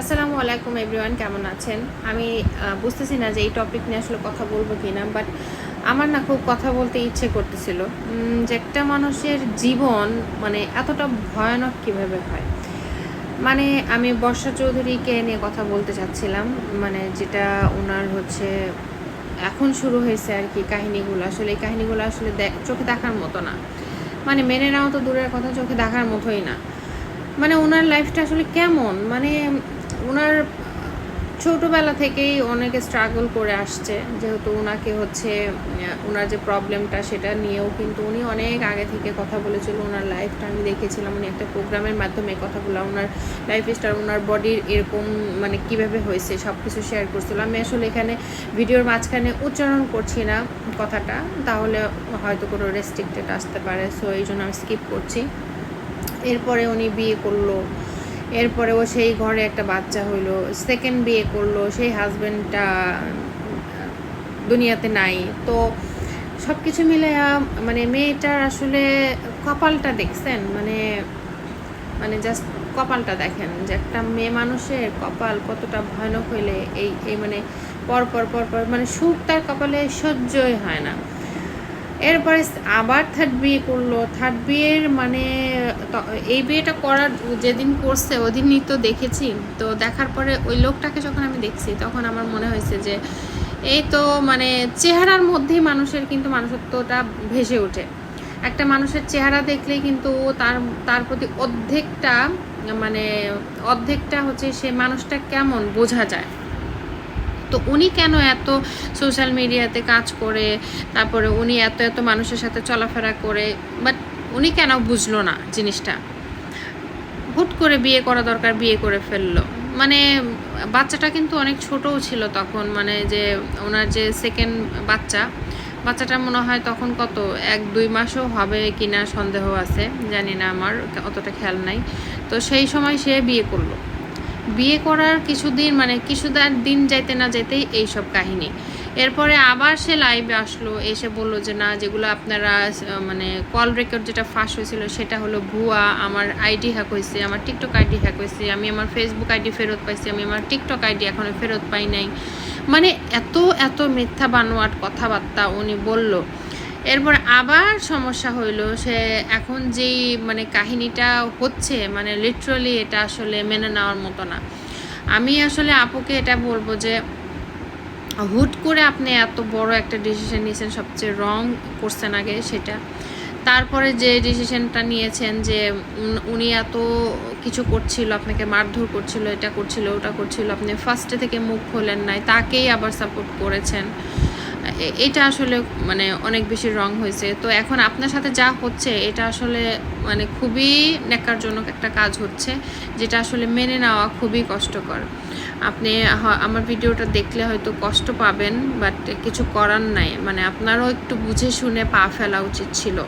আসসালামু আলাইকুম এভরিওয়ান, কেমন আছেন? আমি বুঝতেছি না যে এই টপিক নিয়ে আসলে কথা বলব কি না বাট আমার না খুব কথা বলতে ইচ্ছে করতেছিল। যে একটা মানুষের জীবন মানে এতটা ভয়ানক কীভাবে হয়? মানে আমি বর্ষা চৌধুরীকে নিয়ে কথা বলতে চাচ্ছিলাম মানে যেটা ওনার হচ্ছে, এখন শুরু হয়েছে আর কি কাহিনীগুলো। আসলে এই কাহিনীগুলো আসলে চোখে দেখার মতো না। মানে মেনে নেওয়া তো দূরের কথা, চোখে দেখার মতোই না। মানে ওনার লাইফটা আসলে কেমন? মানে ওনার ছোটোবেলা থেকেই অনেকে স্ট্রাগল করে আসছে। যেহেতু ওনাকে হচ্ছে ওনার যে প্রবলেমটা সেটা নিয়েও কিন্তু উনি অনেক আগে থেকে কথা বলেছিল ওনার লাইফটা আমি দেখেছিলাম উনি একটা প্রোগ্রামের মাধ্যমে কথাগুলো ওনার লাইফ স্টাইল ওনার বডির এরকম মানে কীভাবে হয়েছে সব কিছু শেয়ার করছিল। আমি আসলে এখানে ভিডিওর মাঝখানে উচ্চারণ করছি না কথাটা, তাহলে হয়তো কোনো রেস্ট্রিক্টেড আসতে পারে। সো এই জন্য আমি স্কিপ করছি। এরপরে উনি বিয়ে করল। এরপরে ও সেই ঘরে একটা বাচ্চা হইল সেকেন্ড বিয়ে করল, সেই হাজব্যান্ডটা দুনিয়াতে নাই। তো সব কিছু মিলে মানে মেয়েটার আসলে কপালটা দেখছেন মানে মানে জাস্ট কপালটা দেখেন যে একটা মেয়ে মানুষের কপাল কতটা ভয়ানক হইলে এই এই মানে পর পর পর পর মানে সুখ তার কপালে সহ্যই হয় না। এরপরে আবার থার্ড বিয়ে করল। থার্ড বিয়ের মানে এই বিয়েটা করার যেদিন করছে, ওদিনই তো দেখেছি। তো দেখার পরে ওই লোকটাকে যখন আমি দেখছি, তখন আমার মনে হয়েছে যে, এই তো মানে চেহারার মধ্যেই মানুষের কিন্তু মানুষত্বটা ভেসে ওঠে। একটা মানুষের চেহারা দেখলেই কিন্তু তার তার প্রতি অর্ধেকটা মানে অর্ধেকটা হচ্ছে সে মানুষটা কেমন বোঝা যায়। তো উনি কেন এত সোশ্যাল মিডিয়াতে কাজ করে? তারপরে উনি এত এত মানুষের সাথে চলাফেরা করে। বাট উনি কেন বুঝলো না জিনিসটা? হুট করে বিয়ে করা দরকার, বিয়ে করে ফেলল। মানে বাচ্চাটা কিন্তু অনেক ছোটও ছিল তখন। মানে যে ওনার যে সেকেন্ড বাচ্চা বাচ্চাটা মনে হয় তখন কত? এক, দুই মাসও হবে কিনা সন্দেহ আছে, জানি না আমার, অতটা খেয়াল নাই। তো সেই সময় সে বিয়ে করল। বিয়ে করার কিছুদিন মানে কিছুদার দিন যাইতে না যেতেই এইসব কাহিনী। এরপরে আবার সে লাইভে আসলো, এসে বলল যে, না, যেগুলো আপনারা মানে কল রেকর্ড যেটা ফাঁস হয়েছিল, সেটা হলো ভুয়া, আমার আইডি হ্যাক হয়েছে, আমার টিকটক আইডি হ্যাক হয়েছে, আমি আমার ফেসবুক আইডি ফেরত পাইছি, আমি আমার টিকটক আইডি এখনও ফেরত পাই নাই। মানে এত এত মিথ্যা বানোয়াট কথাবার্তা উনি বলল। এরপর আবার সমস্যা হইল, সে এখন যেই মানে কাহিনীটা হচ্ছে মানে লিটারালি এটা আসলে মেনে নেওয়ার মতো না। আমি আসলে আপুকে এটা বলব যে, হুট করে আপনি এত বড় একটা ডিসিশন নিয়েছেন, সবচেয়ে রং করছেন আগে সেটা। তারপরে যে ডিসিশনটা নিয়েছেন যে, উনি এত কিছু করছিল, আপনাকে মারধর করছিল, এটা করছিল, ওটা করছিল, আপনি ফার্স্টে থেকে মুখ খোলেন নাই, তাকেই আবার সাপোর্ট করেছেন। এটা আসলে মানে অনেক বেশি রং হয়েছে। তো এখন আপনার সাথে যা হচ্ছে, এটা আসলে মানে খুবই ন্যাকারজনক একটা কাজ হচ্ছে, যেটা আসলে মেনে নেওয়া খুবই কষ্টকর। আপনি আমার ভিডিওটা দেখলে হয়তো কষ্ট পাবেন বাট কিছু করার নাই। মানে আপনারও একটু বুঝে শুনে পা ফেলা উচিত ছিল।